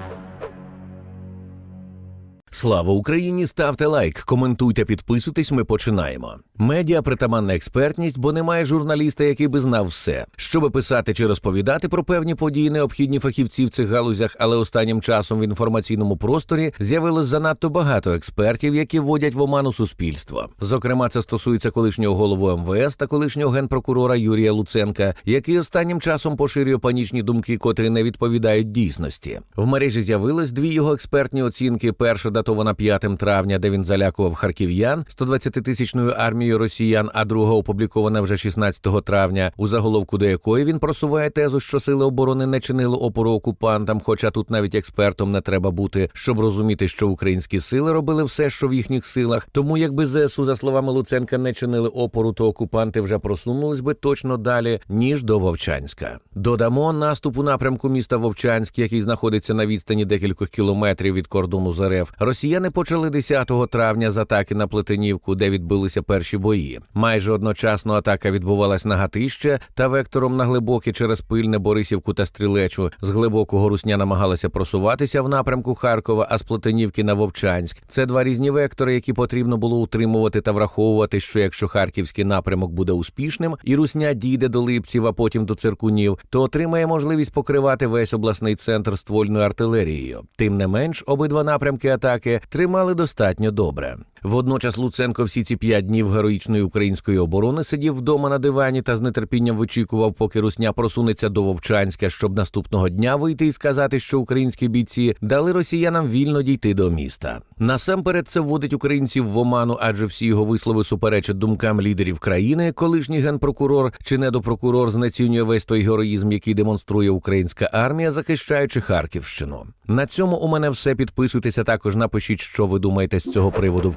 Thank you. Слава Україні! Ставте лайк, коментуйте, підписуйтесь. Ми починаємо. Медіа притаманна експертність, бо немає журналіста, який би знав все. Щоби писати чи розповідати про певні події, необхідні фахівці в цих галузях, але останнім часом в інформаційному просторі з'явилось занадто багато експертів, які вводять в оману суспільство. Зокрема, це стосується колишнього голову МВС та колишнього генпрокурора Юрія Луценка, який останнім часом поширює панічні думки, котрі не відповідають дійсності. В мережі з'явилось дві його експертні оцінки. Перша датована 5 травня, де він залякував харків'ян 120-тисячною армією росіян, а друга опублікована вже 16 травня, у заголовку до якої він просуває тезу, що сили оборони не чинили опору окупантам. Хоча тут навіть експертом не треба бути, щоб розуміти, що українські сили робили все, що в їхніх силах. Тому, якби ЗСУ, за словами Луценка, не чинили опору, то окупанти вже просунулись би точно далі, ніж до Вовчанська. Додамо наступ у напрямку міста Вовчанськ, який знаходиться на відстані декількох кілометрів від кордону з РФ. Росіяни почали 10 травня з атаки на Плетенівку, де відбулися перші бої. Майже одночасно атака відбувалась на Гатище та вектором на глибоке через пильне Борисівку та Стрілечу. З глибокого русня намагалася просуватися в напрямку Харкова, а з Плетенівки на Вовчанськ. Це два різні вектори, які потрібно було утримувати та враховувати, що якщо харківський напрямок буде успішним і русня дійде до Липців, а потім до циркунів, то отримає можливість покривати весь обласний центр ствольною артилерією. Тим не менш, обидва напрямки атаки тримали достатньо добре. Водночас Луценко всі ці п'ять днів героїчної української оборони сидів вдома на дивані та з нетерпінням вичікував, поки русня просунеться до Вовчанська, щоб наступного дня вийти і сказати, що українські бійці дали росіянам вільно дійти до міста. Насамперед це вводить українців в оману, адже всі його вислови суперечать думкам лідерів країни. Колишній генпрокурор чи недопрокурор знецінює весь той героїзм, який демонструє українська армія, захищаючи Харківщину. На цьому у мене все. Підписуйтеся також. Напишіть, що ви думаєте з цього приводу в